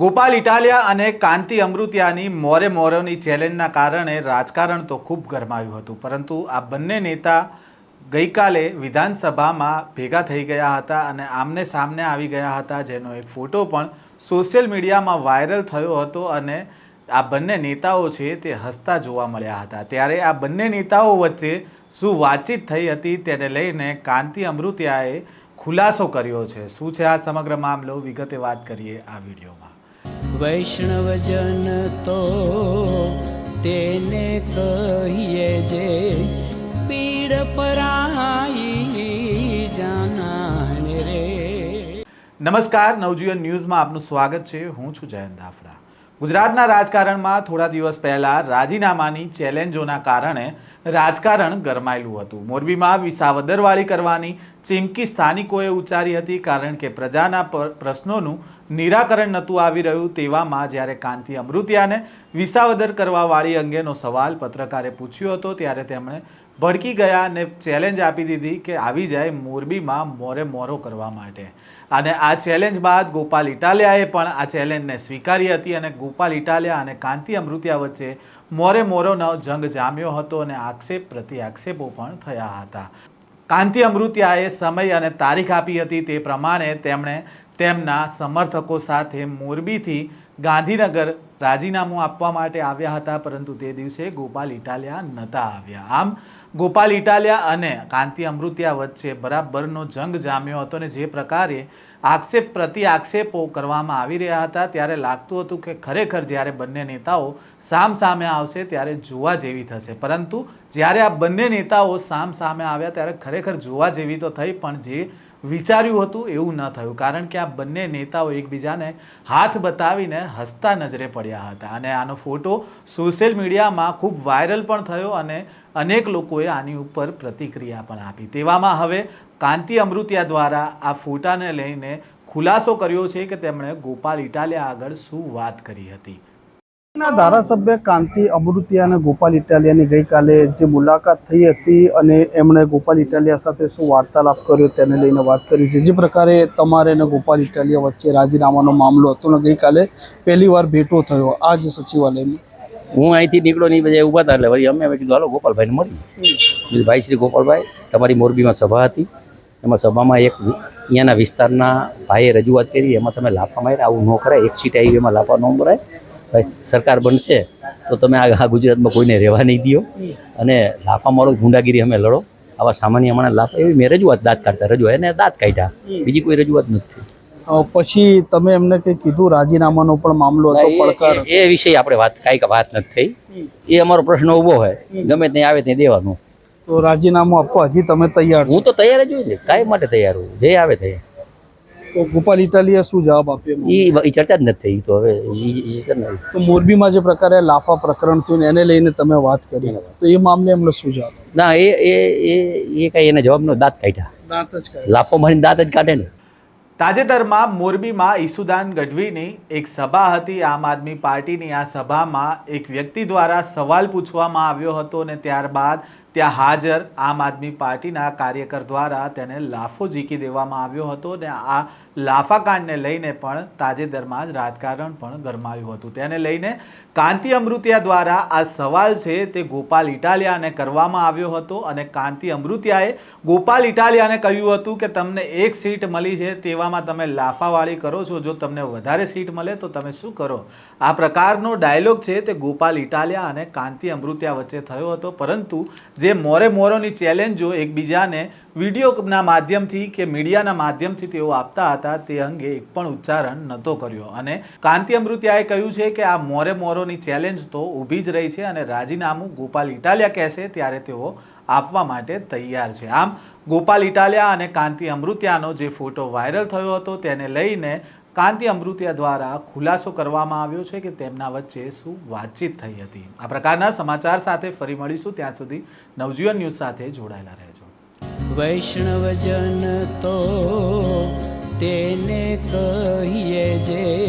ગોપાલ ઇટાલિયા અને કાંતિ અમૃતિયાની મોરે મોરોની ચેલેન્જના કારણે રાજકારણ તો ખૂબ ગરમાયું હતું, પરંતુ આ બંને નેતા ગઈકાલે વિધાનસભામાં ભેગા થઈ ગયા હતા અને આમને સામને આવી ગયા હતા, જેનો એક ફોટો પણ સોશિયલ મીડિયામાં વાયરલ થયો હતો અને આ બંને નેતાઓ છે તે હસતા જોવા મળ્યા હતા. ત્યારે આ બંને નેતાઓ વચ્ચે શું વાતચીત થઈ હતી તેને લઈને કાંતિ અમૃતિયાએ ખુલાસો કર્યો છે. શું છે આ સમગ્ર મામલો? વિગતે વાત કરીએ આ વિડીયોમાં. વૈષ્ણવજન તો તેને કહીએ જે પીડ પરાઈ જાણે રે. નમસ્કાર, નવજીવન ન્યૂઝમાં આપનું સ્વાગત છે. હું છું જયંત દાફડા ગુજરાતના રાજકારણમાં થોડા દિવસ પહેલા રાજીનામાની ચેલેન્જોના કારણે રાજકારણ ગરમાયેલું હતું. મોરબીમાં વિસાવદરવાળી કરવાની ચીમકી સ્થાનિકોએ ઉચ્ચારી હતી કારણ કે પ્રજાના પ્રશ્નોનું નિરાકરણ નહોતું આવી રહ્યું તેવામાં જ્યારે કાંતિ અમૃતિયાને વિસાવદર કરવાવાળી અંગેનો સવાલ પત્રકારે પૂછ્યો હતો ત્યારે તેમણે ભડકી ગયા અને ચેલેન્જ આપી દીધી કે આવી જાય મોરબીમાં મોરે મોરો કરવા માટે. અને આ ચેલેન્જ બાદ ગોપાલ ઇટાલિયાએ પણ આ ચેલેન્જને સ્વીકારી હતી અને ગોપાલ ઇટાલિયા અને કાંતિ અમૃતિયા વચ્ચે મોરે મોરોનો જંગ જામ્યો હતો અને આક્ષેપ પ્રતિ આક્ષેપો પણ થયા હતા. કાંતિ અમૃતિયાએ સમય અને તારીખ આપી હતી તે પ્રમાણે તેમણે તેમના સમર્થકો સાથે મોરબીથી ગાંધીનગર રાજીનામું આપવા માટે આવ્યા હતા, પરંતુ તે દિવસે ગોપાલ ઇટાલિયા નહોતા આવ્યા. આમ ગોપાલ ઇટાલિયા અને કાંતિ અમૃતિયા વચ્ચે બરાબરનો જંગ જામ્યો હતો અને જે પ્રકારે આક્ષેપ પ્રતિ આક્ષેપો કરવામાં આવી રહ્યા હતા, ત્યારે લાગતું હતું કે ખરેખર જ્યારે બંને નેતાઓ સામ સામે આવશે ત્યારે જોવા જેવી થશે. પરંતુ જ્યારે આ બંને નેતાઓ સામ સામે આવ્યા ત્યારે ખરેખર જોવા જેવી તો થઈ, પણ જે વિચાર્યું હતું એવું ન થયું, કારણ કે આ બંને નેતાઓ એકબીજાને હાથ બતાવીને હસતા નજરે પડ્યા હતા. અને આનો ફોટો સોશિયલ મીડિયામાં ખૂબ વાયરલ પણ થયો અને અનેક લોકોએ આની ઉપર પ્રતિક્રિયા પણ આપી. તેવામાં હવે કાંતિ અમૃતિયા દ્વારા આ ફોટાને લઈને ખુલાસો કર્યો છે કે તેમણે ગોપાલ ઇટાલિયા આગળ શું વાત કરી હતી. ધારાસભ્ય કાંતિ અમૃતિયા અને ગોપાલ ઇટાલિયાની ગઈકાલે જે મુલાકાત થઈ હતી અને એમણે ગોપાલ ઇટાલિયા સાથે શું વાર્તાલાપ કર્યો તેને લઈને વાત કરી છે. જે પ્રકારે તમારે અને ગોપાલ ઇટાલિયા વચ્ચે રાજીનામાનો મામલો હતો અને ગઈકાલે પહેલી વાર ભેટો થયો આ જ સચિવાલયમાં. હું અહીંથી નીકળો નહીં બધા ઊભા હતા એટલે વળી અમે કીધું હાલો ગોપાલભાઈને મળી ભાઈ શ્રી ગોપાલભાઈ તમારી મોરબીમાં સભા હતી. એમાં સભામાં એક અહીંયાના વિસ્તારના ભાઈએ રજૂઆત કરી એમાં તમે લાફા માર્યા આવું ન કરાય. એક સીટ આવી એમાં લાફા ન મરાય ભાઈ સરકાર બનશે તો તમે આ ગુજરાતમાં કોઈને રહેવા નહીં દો અને લાફા મારો ગુંડાગીરી અમે લડો. આવા સામાન્ય હમણાં લાફા એવી મેં રજૂઆત દાંત કાઢતા રજૂઆત એને દાંત કાઢ્યા. બીજી કોઈ રજૂઆત નથી. પછી તમે એમને કંઈ કીધું? રાજીનામાનો પણ મામલો હતો પડકાર? એ વિશે વિષય આપણે વાત કાંઈક વાત નથી થઈ. એ અમારો પ્રશ્ન ઊભો હોય. ગમે ત્યાં આવે ત્યાં દેવાનું. તો રાજીનામું આપવા હજી તમે તૈયાર હું તો તૈયાર જ હોય ને કાંઈ માટે તૈયાર હું જે આવે તે. તો ગોપાલ ઇટાલિયા શું જવાબ આપ્યો? એ ચર્ચા જ નથી થઈ. તો હવે. તો મોરબીમાં જે પ્રકારે લાફા પ્રકરણ થયું ને એને લઈને તમે વાત કરી. તો એ મામલે એમનો શું જવાબ? ના એ એ એ એ કાંઈ એને જવાબનો દાંત કાઢ્યા. દાંત જ લાફો મારીને દાંત જ કાઢે ને. તાજેતરમાં મોરબીમાં ઈસુદાન ગઢવીની એક સભા હતી. આમ આદમી પાર્ટીની આ સભામાં એક વ્યક્તિ દ્વારા સવાલ પૂછવામાં આવ્યો હતો અને ત્યારબાદ ત્યાં હાજર આમ આદમી પાર્ટીના કાર્યકર દ્વારા તેને લાફો ઝીકી દેવામાં આવ્યો હતો અને આ લાફાકાંડને લઈને પણ તાજેતરમાં જ રાજકારણ પણ ગરમાયું હતું. તેને લઈને કાંતિ અમૃતિયા દ્વારા આ સવાલ છે તે ગોપાલ ઇટાલિયાને કરવામાં આવ્યો હતો અને કાંતિ અમૃતિયાએ ગોપાલ ઇટાલિયાને કહ્યું હતું કે તમને એક સીટ મળી છે તેવામાં તમે લાફાવાળી કરો છો. જો તમને વધારે સીટ મળે તો તમે શું કરો? આ પ્રકારનો ડાયલોગ છે તે ગોપાલ ઇટાલિયા અને કાંતિ અમૃતિયા વચ્ચે થયો હતો. પરંતુ જે મોરે મોરોની ચેલેન્જો એકબીજાને વિડીયોના માધ્યમથી કે મીડિયાના માધ્યમથી તેઓ આપતા હતા, તે અંગે એક પણ ઉચ્ચારણ નહોતો કર્યો. અને કાંતિ અમૃતિયાએ કહ્યું છે કે આ મોરે મોરોની ચેલેન્જ તો ઊભી જ રહી છે અને રાજીનામું ગોપાલ ઇટાલિયા કહેશે ત્યારે તેઓ આપવા માટે તૈયાર છે. આમ ગોપાલ ઇટાલિયા અને કાંતિ અમૃતિયાનો જે ફોટો વાયરલ થયો હતો, તેને લઈને કાંતિ અમૃતિયા દ્વારા ખુલાસો કરવામાં આવ્યો છે કે તેમના વચ્ચે શું વાતચીત થઈ હતી. આ પ્રકારના સમાચાર સાથે ફરી મળીશું. ત્યાં સુધી નવજીવન ન્યૂઝ સાથે જોડાયેલા રહેજો. વૈષ્ણવજન તો તેને કહીએ જે